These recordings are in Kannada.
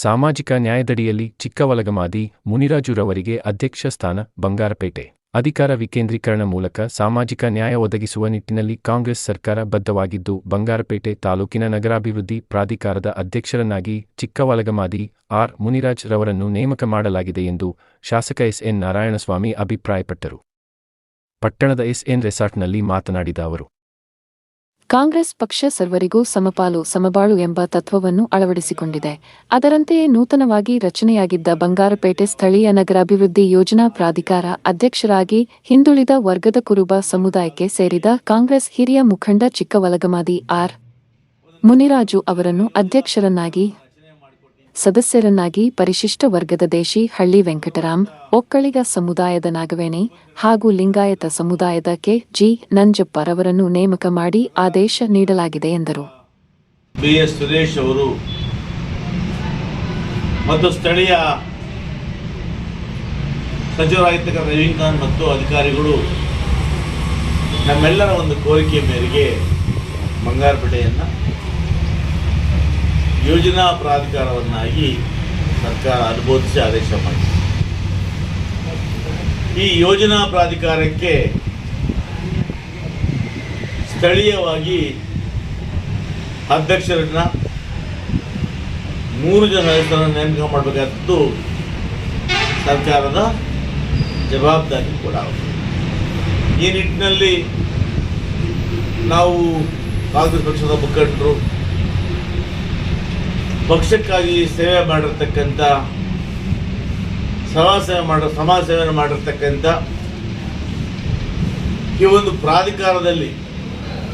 ಸಾಮಾಜಿಕ ನ್ಯಾಯದಡಿಯಲ್ಲಿ ಚಿಕ್ಕವಲಗಮಾದಿ ಮುನಿರಾಜುರವರಿಗೆ ಅಧ್ಯಕ್ಷ ಸ್ಥಾನ ಬಂಗಾರಪೇಟೆ. ಅಧಿಕಾರ ವಿಕೇಂದ್ರೀಕರಣ ಮೂಲಕ ಸಾಮಾಜಿಕ ನ್ಯಾಯ ಒದಗಿಸುವ ನಿಟ್ಟಿನಲ್ಲಿ ಕಾಂಗ್ರೆಸ್ ಸರ್ಕಾರ ಬದ್ಧವಾಗಿದ್ದು, ಬಂಗಾರಪೇಟೆ ತಾಲೂಕಿನ ನಗರಾಭಿವೃದ್ಧಿ ಪ್ರಾಧಿಕಾರದ ಅಧ್ಯಕ್ಷರನ್ನಾಗಿ ಚಿಕ್ಕವಲಗಮಾದಿ ಆರ್. ಮುನಿರಾಜ್ ರವರನ್ನು ನೇಮಕ ಮಾಡಲಾಗಿದೆ ಎಂದು ಶಾಸಕ ಎಸ್. ಎನ್. ನಾರಾಯಣಸ್ವಾಮಿ ಅಭಿಪ್ರಾಯಪಟ್ಟರು. ಪಟ್ಟಣದ ಎಸ್. ಎನ್. ರೆಸಾರ್ಟ್ನಲ್ಲಿ ಮಾತನಾಡಿದ ಅವರು ಕಾಂಗ್ರೆಸ್ ಪಕ್ಷ ಸರ್ವರಿಗೂ ಸಮಪಾಲು, ಸಮಬಾಳು ಎಂಬ ತತ್ವವನ್ನು ಅಳವಡಿಸಿಕೊಂಡಿದೆ. ಅದರಂತೆಯೇ ನೂತನವಾಗಿ ರಚನೆಯಾಗಿದ್ದ ಬಂಗಾರಪೇಟೆ ಸ್ಥಳೀಯ ನಗರಾಭಿವೃದ್ಧಿ ಯೋಜನಾ ಪ್ರಾಧಿಕಾರ ಅಧ್ಯಕ್ಷರಾಗಿ ಹಿಂದುಳಿದ ವರ್ಗದ ಕುರುಬ ಸಮುದಾಯಕ್ಕೆ ಸೇರಿದ ಕಾಂಗ್ರೆಸ್ ಹಿರಿಯ ಮುಖಂಡ ಚಿಕ್ಕವಲಗಮಾದಿ ಆರ್. ಮುನಿರಾಜು ಅವರನ್ನು ಅಧ್ಯಕ್ಷರನ್ನಾಗಿ ಸದಸ್ಯರನ್ನಾಗಿ ಪರಿಶಿಷ್ಟ ವರ್ಗದ ದೇಶಿ ಹಳ್ಳಿ ವೆಂಕಟರಾಮ್ ಒಕ್ಕಳಿಗ ಸಮುದಾಯದ ನಾಗವೇಣಿ ಹಾಗೂ ಲಿಂಗಾಯತ ಸಮುದಾಯದ ಕೆ. ಜಿ. ನಂಜಪ್ಪರವರನ್ನು ನೇಮಕ ಮಾಡಿ ಆದೇಶ ನೀಡಲಾಗಿದೆ ಎಂದರು. ಬಿಎಸ್ ಸುರೇಶ್ ಅವರು ಮತ್ತು ಸ್ಥಳೀಯ ಸಚಿವರಾಗಿರ್ತಕ್ಕಂಥ ರವಿಕಾಂತ್ ಮತ್ತು ಅಧಿಕಾರಿಗಳು ನಮ್ಮೆಲ್ಲರ ಒಂದು ಕೋರಿಕೆ ಮೇರೆಗೆ ಬಂಗಾರಪೇಟೆಯನ್ನು ಯೋಜನಾ ಪ್ರಾಧಿಕಾರವನ್ನಾಗಿ ಸರ್ಕಾರ ಅನುಮೋದಿಸಿ ಆದೇಶ ಮಾಡಿದೆ ಈ ಯೋಜನಾ ಪ್ರಾಧಿಕಾರಕ್ಕೆ ಸ್ಥಳೀಯವಾಗಿ ಅಧ್ಯಕ್ಷರನ್ನ ಮೂರು ಜನ ಸದಸ್ಯರನ್ನು ನೇಮಕ ಮಾಡಬೇಕಾದದ್ದು ಸರ್ಕಾರದ ಜವಾಬ್ದಾರಿ ಕೂಡ. ಈ ನಿಟ್ಟಿನಲ್ಲಿ ನಾವು ಕಾಂಗ್ರೆಸ್ ಪಕ್ಷದ ಮುಖಂಡರು ಪಕ್ಷಕ್ಕಾಗಿ ಸೇವೆ ಮಾಡಿರ್ತಕ್ಕಂಥ ಸಮಾಜ ಸೇವೆ ಮಾಡೋ ಸಮಾಜ ಸೇವೆಯನ್ನು ಮಾಡಿರ್ತಕ್ಕಂಥ ಈ ಒಂದು ಪ್ರಾಧಿಕಾರದಲ್ಲಿ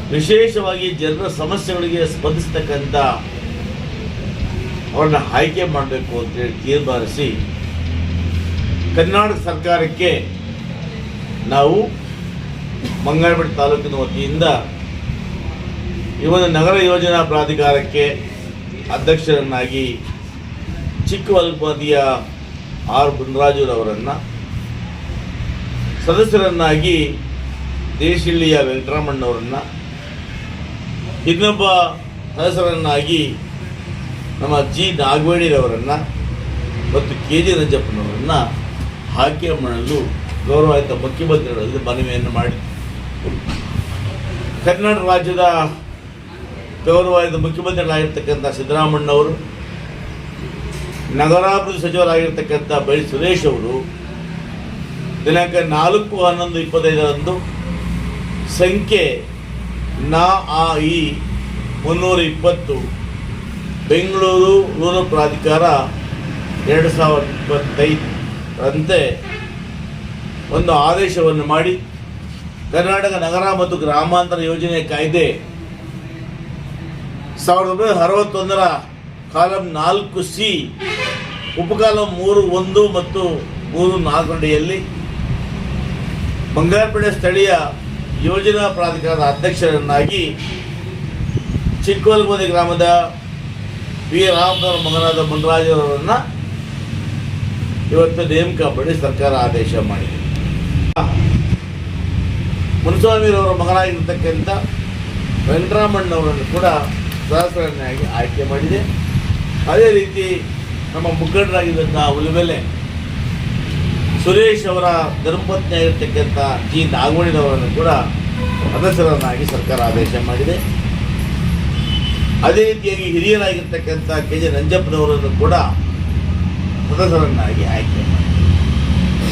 ವಿಶೇಷವಾಗಿ ಜನರ ಸಮಸ್ಯೆಗಳಿಗೆ ಸ್ಪಂದಿಸ್ತಕ್ಕಂಥ ಅವರನ್ನು ಆಯ್ಕೆ ಮಾಡಬೇಕು ಅಂತೇಳಿ ತೀರ್ಮಾನಿಸಿ ಕರ್ನಾಟಕ ಸರ್ಕಾರಕ್ಕೆ ನಾವು ಮಂಗಳಪೇಟೆ ತಾಲೂಕಿನ ವತಿಯಿಂದ ಈ ಒಂದು ನಗರ ಯೋಜನಾ ಪ್ರಾಧಿಕಾರಕ್ಕೆ ಅಧ್ಯಕ್ಷರನ್ನಾಗಿ ಚಿಕ್ಕವಲ್ಪದಿಯ ಆರ್ ಬುನ್ರಾಜುರವರನ್ನು, ಸದಸ್ಯರನ್ನಾಗಿ ದೇಶಿಳ್ಳಿಯ ವೆಂಕಟರಾಮಣ್ಣವರನ್ನು, ಇನ್ನೊಬ್ಬ ಸದಸ್ಯರನ್ನಾಗಿ ನಮ್ಮ ಜಿ ನಾಗವೇಣಿರವರನ್ನು ಮತ್ತು ಕೆ ಜಿ ನಂಜಪ್ಪನವರನ್ನು ಆಯ್ಕೆ ಮಾಡಲು ಗೌರವಾಯಿತ ಮುಖ್ಯಮಂತ್ರಿಗಳಲ್ಲಿ ಮನವಿಯನ್ನು ಮಾಡಿ. ಕರ್ನಾಟಕ ರಾಜ್ಯದ ಗೌರವಾಯುತ ಮುಖ್ಯಮಂತ್ರಿಗಳಾಗಿರ್ತಕ್ಕಂಥ ಸಿದ್ದರಾಮಣ್ಣವರು ನಗರಾಭಿವೃದ್ಧಿ ಸಚಿವರಾಗಿರ್ತಕ್ಕಂಥ ಬಳಿ ಸುರೇಶ್ ಅವರು ದಿನಾಂಕ ನಾಲ್ಕು ಹನ್ನೊಂದು ಇಪ್ಪತ್ತೈದರಂದು ಸಂಖ್ಯೆ ನಾ, ಆ ಇ ಮುನ್ನೂರ ಇಪ್ಪತ್ತು ಬೆಂಗಳೂರು ರೂರಲ್ ಪ್ರಾಧಿಕಾರ ಎರಡು ಸಾವಿರದ ಇಪ್ಪತ್ತೈದರಂತೆ ಒಂದು ಆದೇಶವನ್ನು ಮಾಡಿ, ಕರ್ನಾಟಕ ನಗರ ಮತ್ತು ಗ್ರಾಮಾಂತರ ಯೋಜನೆ ಕಾಯ್ದೆ ಸಾವಿರದ ಒಂಬೈನೂರ ಅರವತ್ತೊಂದರ ಕಾಲಂ ನಾಲ್ಕು ಸಿ, ಉಪಕಾಲಂ ಮೂರು, ಒಂದು ಮತ್ತು ಮೂರು ನಾಲ್ಕು ಅಡಿಯಲ್ಲಿ ಬಂಗಾರಪೇಟೆ ಸ್ಥಳೀಯ ಯೋಜನಾ ಪ್ರಾಧಿಕಾರದ ಅಧ್ಯಕ್ಷರನ್ನಾಗಿ ಚಿಕ್ಕವಲ್ಗೋದಿ ಗ್ರಾಮದ ವಿ ರಾಮನವರ ಮಗನಾದ ಮುನ್ರಾಜರವರನ್ನು ಇವತ್ತು ನೇಮಕ ಮಾಡಿ ಸರ್ಕಾರ ಆದೇಶ ಮಾಡಿದೆ. ಮುನಸ್ವಾಮಿರವರ ಮಗನಾಗಿರ್ತಕ್ಕಂಥ ವೆಂಕಟರಾಮಣ್ಣವರನ್ನು ಕೂಡ ಸದಸ್ಯರನ್ನಾಗಿ ಆಯ್ಕೆ ಮಾಡಿದೆ. ಅದೇ ರೀತಿ ನಮ್ಮ ಮುಖಂಡರಾಗಿದ್ದಂಥ ಉಲುಬೆಲೆ ಸುರೇಶ್ ಅವರ ಧರ್ಮಪತ್ನಿ ಆಗಿರ್ತಕ್ಕಂಥ ಜಿ ನಾಗವಣಿರವರನ್ನು ಕೂಡ ಸದಸ್ಯರನ್ನಾಗಿ ಸರ್ಕಾರ ಆದೇಶ ಮಾಡಿದೆ. ಅದೇ ರೀತಿಯಾಗಿ ಹಿರಿಯರಾಗಿರ್ತಕ್ಕಂಥ ಕೆ ಜೆ ನಂಜಪ್ಪನವರನ್ನು ಕೂಡ ಸದಸ್ಯರನ್ನಾಗಿ ಆಯ್ಕೆ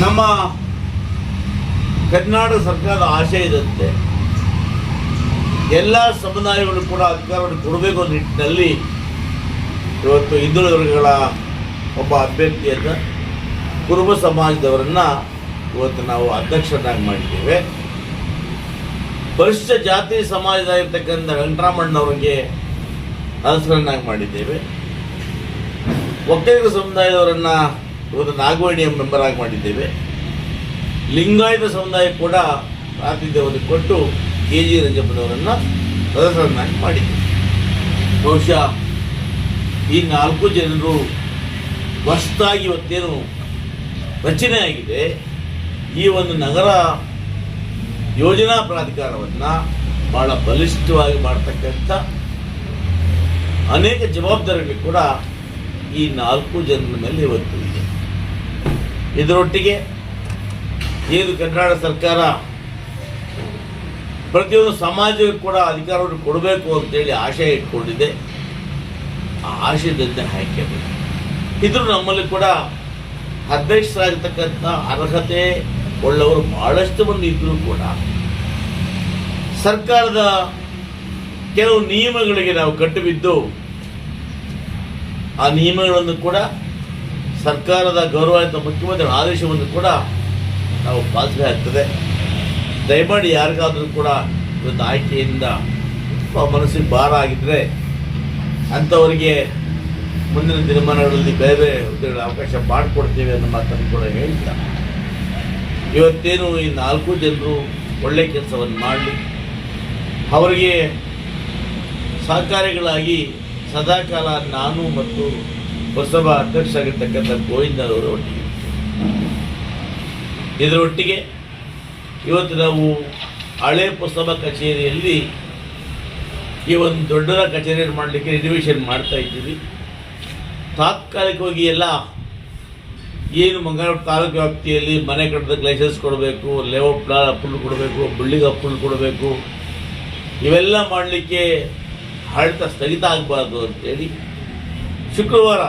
ನಮ್ಮ ಕರ್ನಾಟಕ ಸರ್ಕಾರದ ಆಶಯದಂತೆ ಎಲ್ಲ ಸಮುದಾಯಗಳು ಕೂಡ ಅಧಿಕಾರವನ್ನು ಕೊಡಬೇಕು ಅನ್ನೋ ನಿಟ್ಟಿನಲ್ಲಿ ಇವತ್ತು ಹಿಂದುಳಿದವರ್ಗಗಳ ಒಬ್ಬ ಅಭ್ಯರ್ಥಿಯನ್ನು ಕುರುಬ ಸಮಾಜದವರನ್ನು ಇವತ್ತು ನಾವು ಅಧ್ಯಕ್ಷರನ್ನಾಗಿ ಮಾಡಿದ್ದೇವೆ. ಪರಿಶಿಷ್ಟ ಜಾತಿ ಸಮಾಜದಾಗಿರ್ತಕ್ಕಂಥ ವೆಂಕಟರಾಮಣ್ಣವರಿಗೆ ಸದಸ್ಯರನ್ನಾಗಿ ಮಾಡಿದ್ದೇವೆ. ಒಕ್ಕಲಿಗ ಸಮುದಾಯದವರನ್ನು ಇವತ್ತು ನಾಗವಾಣಿಯ ಮೆಂಬರ್ ಆಗಿ ಮಾಡಿದ್ದೇವೆ. ಲಿಂಗಾಯತ ಸಮುದಾಯ ಕೂಡ ಪ್ರಾತಿನಿಧ್ಯವನ್ನು ಕೊಟ್ಟು ಕೆ ಜಿ ರಂಜಪ್ಪನವರನ್ನು ಸದಸ್ಯರನ್ನಾಗಿ ಮಾಡಿದೆ ಬಹುಶಃ ಈ ನಾಲ್ಕು ಜನರು ಹೊಸದಾಗಿ ಇವತ್ತೇನು ರಚನೆ ಆಗಿದೆ. ಈ ಒಂದು ನಗರ ಯೋಜನಾ ಪ್ರಾಧಿಕಾರವನ್ನು ಭಾಳ ಬಲಿಷ್ಠವಾಗಿ ಮಾಡ್ತಕ್ಕಂಥ ಅನೇಕ ಜವಾಬ್ದಾರಿಗಳು ಕೂಡ ಈ ನಾಲ್ಕು ಜನರ ಮೇಲೆ ಇವತ್ತು ಇದೆ. ಇದರೊಟ್ಟಿಗೆ ಏನು ಕರ್ನಾಟಕ ಸರ್ಕಾರ ಪ್ರತಿಯೊಂದು ಸಮಾಜಕ್ಕೂ ಕೂಡ ಅಧಿಕಾರವನ್ನು ಕೊಡಬೇಕು ಅಂತೇಳಿ ಆಶಯ ಇಟ್ಕೊಂಡಿದೆ ಆ ಆಶಯದಂತೆ ಹಾಕಬೇಕು ಇದ್ರು ನಮ್ಮಲ್ಲಿ ಕೂಡ ಅಧ್ಯಕ್ಷರಾಗಿರ್ತಕ್ಕಂಥ ಅರ್ಹತೆ ಉಳ್ಳವರು ಬಹಳಷ್ಟು ಮಂದಿ ಇದ್ದರೂ ಕೂಡ ಸರ್ಕಾರದ ಕೆಲವು ನಿಯಮಗಳಿಗೆ ನಾವು ಕಟ್ಟುಬಿದ್ದು ಆ ನಿಯಮಗಳನ್ನು ಕೂಡ ಸರ್ಕಾರದ ಗೌರವಾನ್ವಿತ ಮುಖ್ಯಮಂತ್ರಿಗಳ ಆದೇಶವನ್ನು ಕೂಡ ನಾವು ಪಾಲಿಸಬೇಕಾಗ್ತದೆ. ದಯಮಾಡಿ ಯಾರಿಗಾದರೂ ಕೂಡ ಇವತ್ತು ಆಯ್ಕೆಯಿಂದ ಮನಸ್ಸಿಗೆ ಭಾರ ಆಗಿದ್ದರೆ ಅಂಥವರಿಗೆ ಮುಂದಿನ ದಿನಮಾನಗಳಲ್ಲಿ ಬೇರೆ ಬೇರೆ ಹುದ್ದೆಗಳ ಅವಕಾಶ ಮಾಡಿಕೊಡ್ತೇವೆ ಅನ್ನೋ ಮಾತನ್ನು ಕೂಡ ಹೇಳ್ತಾ ಇವತ್ತೇನು ಈ ನಾಲ್ಕು ಜನರು ಒಳ್ಳೆಯ ಕೆಲಸವನ್ನು ಮಾಡಲಿ. ಅವರಿಗೆ ಸಹಕಾರಿಗಳಾಗಿ ಸದಾಕಾಲ ನಾನು ಮತ್ತು ಹೊಸಭಾ ಅಧ್ಯಕ್ಷರಾಗಿರ್ತಕ್ಕಂಥ ಗೋವಿಂದರವರ ಒಟ್ಟಿಗೆ ಇದರೊಟ್ಟಿಗೆ ಇವತ್ತು ನಾವು ಹಳೆ ಪುಸ್ತಕ ಕಚೇರಿಯಲ್ಲಿ ಈ ಒಂದು ದೊಡ್ಡದ ಕಚೇರಿಯನ್ನು ಮಾಡಲಿಕ್ಕೆ ರಿನೋವೇಷನ್ ಮಾಡ್ತಾ ಇದ್ದೀವಿ. ತಾತ್ಕಾಲಿಕವಾಗಿ ಎಲ್ಲ ಏನು ಮಂಗಳೂರು ತಾಲೂಕು ವ್ಯಾಪ್ತಿಯಲ್ಲಿ ಮನೆ ಕಟ್ಟದ ಲೈಸೆನ್ಸ್ ಕೊಡಬೇಕು ಲೇಔಟ್ ಪ್ಲಾನ್ ಅಪ್ರೂವಲ್ ಕೊಡಬೇಕು ಬಿಲ್ಡಿಂಗ್ ಅಪ್ರೂವಲ್ ಕೊಡಬೇಕು, ಇವೆಲ್ಲ ಮಾಡಲಿಕ್ಕೆ ಆಡಳಿತ ಸ್ಥಗಿತ ಆಗಬಾರ್ದು ಅಂತೇಳಿ ಶುಕ್ರವಾರ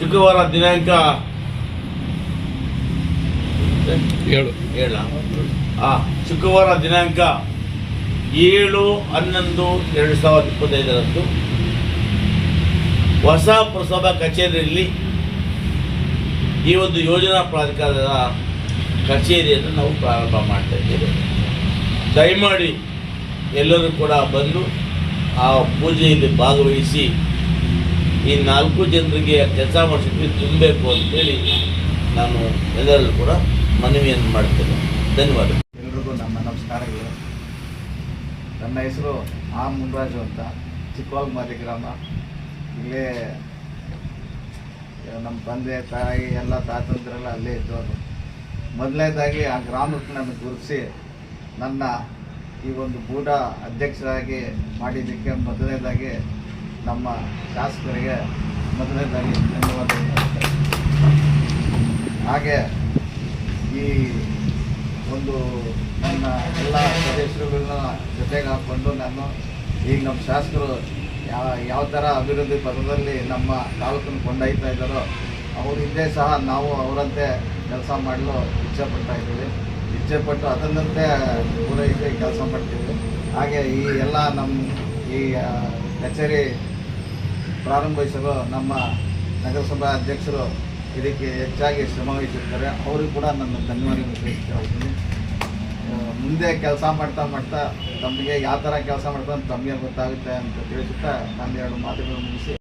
ಶುಕ್ರವಾರ ದಿನಾಂಕ ಏಳು ಏಳ ಆ ಶುಕ್ರವಾರ ದಿನಾಂಕ ಏಳು ಹನ್ನೊಂದು ಎರಡು ಸಾವಿರದ ಇಪ್ಪತ್ತೈದರಂದು ಹೊಸ ಪುರಸಭಾ ಕಚೇರಿಯಲ್ಲಿ ಈ ಒಂದು ಯೋಜನಾ ಪ್ರಾಧಿಕಾರದ ಕಚೇರಿಯನ್ನು ನಾವು ಪ್ರಾರಂಭ ಮಾಡ್ತಾ ಇದ್ದೇವೆ. ದಯಮಾಡಿ ಎಲ್ಲರೂ ಕೂಡ ಬಂದು ಆ ಪೂಜೆಯಲ್ಲಿ ಭಾಗವಹಿಸಿ ಈ ನಾಲ್ಕು ಜನರಿಗೆ ಕೆಲಸ ಮಾಡಿಸಿದ್ರೆ ತುಂಬಬೇಕು ಅಂತೇಳಿ ನಾನು ಎಲ್ಲರಲ್ಲೂ ಕೂಡ ಮನವಿಯನ್ನು ಮಾಡ್ತೇನೆ ಧನ್ಯವಾದ. ಎಲ್ರಿಗೂ ನಮ್ಮ ನಮಸ್ಕಾರಗಳು. ನನ್ನ ಹೆಸರು ಆ ಮುನ್ರಾಜು ಅಂತ. ಚಿಕ್ಕವಾಲ್ಮಾರಿ ಗ್ರಾಮ. ಇಲ್ಲೇ ನಮ್ಮ ತಂದೆ, ತಾಯಿ, ಎಲ್ಲ ತಾತಂದ್ರೆಲ್ಲ ಅಲ್ಲೇ ಇದ್ದವರು. ಮೊದಲನೇದಾಗಿ ಆ ಗ್ರಾಮಕ್ಕೆ ನಾನು ಗುರುತಿಸಿ ನನ್ನ ಈ ಒಂದು ಬೂಡ ಅಧ್ಯಕ್ಷರಾಗಿ ಮಾಡಿದ್ದಕ್ಕೆ ಮೊದಲನೇದಾಗಿ ನಮ್ಮ ಶಾಸಕರಿಗೆ ಮೊದಲನೇದಾಗಿ ಧನ್ಯವಾದ ಹಾಗೆ ಈ ಒಂದು ನನ್ನ ಎಲ್ಲ ಸದಸ್ಯರುಗಳನ್ನ ಜೊತೆಗೆ ಹಾಕ್ಕೊಂಡು ನಾನು ಈಗ ನಮ್ಮ ಶಾಸಕರು ಯಾವ ಯಾವ ಥರ ಅಭಿವೃದ್ಧಿ ಪದದಲ್ಲಿ ನಮ್ಮ ತಾಲೂಕನ್ನು ಕೊಂಡೊಯ್ತಾ ಇದ್ದಾರೋ, ಅವ್ರ ಹಿಂದೆ ಸಹ ನಾವು ಅವರಂತೆ ಕೆಲಸ ಮಾಡಲು ಇಚ್ಛೆ ಪಡ್ತಾ ಇದ್ದೀವಿ. ಇಚ್ಛೆ ಪಟ್ಟು ಅದನ್ನಂತೆ ಪೂರೈಸಿ ಕೆಲಸ ಮಾಡ್ತೀವಿ. ಹಾಗೆ ಈ ಎಲ್ಲ ನಮ್ಮ ಈ ಕಚೇರಿ ಪ್ರಾರಂಭಿಸಲು ನಮ್ಮ ನಗರಸಭಾ ಅಧ್ಯಕ್ಷರು ಇದಕ್ಕೆ ಹೆಚ್ಚಾಗಿ ಶ್ರಮವಹಿಸಿರ್ತಾರೆ ಅವರಿಗೂ ಕೂಡ ನನ್ನ ಧನ್ಯವಾದಗಳು ತಿಳಿಸ್ತಾ ಮುಂದೆ ಕೆಲಸ ಮಾಡ್ತಾ ಮಾಡ್ತಾ ತಮಗೆ ಯಾವ ಥರ ಕೆಲಸ ಮಾಡ್ತಾ ತಮಗೆ ಗೊತ್ತಾಗುತ್ತೆ ಅಂತ ತಿಳಿಸುತ್ತಾ ನಾನು ಎರಡು ಮಾತುಗಳನ್ನು ಮುಗಿಸಿ